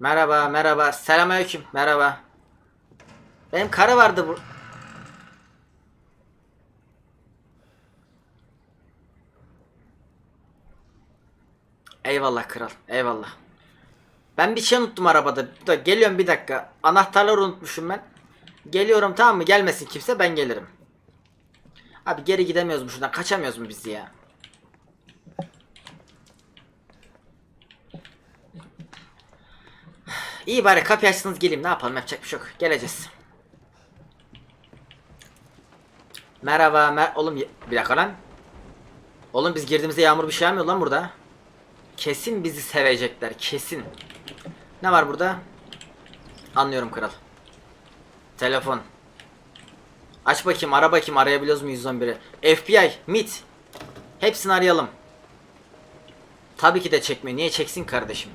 Merhaba, merhaba. Selamünaleyküm. Merhaba. Benim karı vardı bu. Eyvallah kral. Eyvallah. Ben bir şey unuttum arabada. Dur, geliyorum bir dakika. Anahtarları unutmuşum ben. Geliyorum tamam mı? Gelmesin kimse ben gelirim. Abi geri gidemiyoruz mu şuradan? Kaçamıyoruz mu biz ya? İyi bari kapıyı açsınız geleyim. Ne yapalım yapacak bir şey yok. Geleceğiz. Merhaba mer oğlum bir dakika lan. Oğlum biz girdiğimizde yağmur bir şey yağmıyor lan burada. Kesin bizi sevecekler kesin. Ne var burada? Anlıyorum kral. Telefon. Aç bakayım ara bakayım arayabiliyoruz mu 111'i? FBI, MIT. Hepsini arayalım. Tabii ki de çekmiyor. Niye çeksin kardeşim?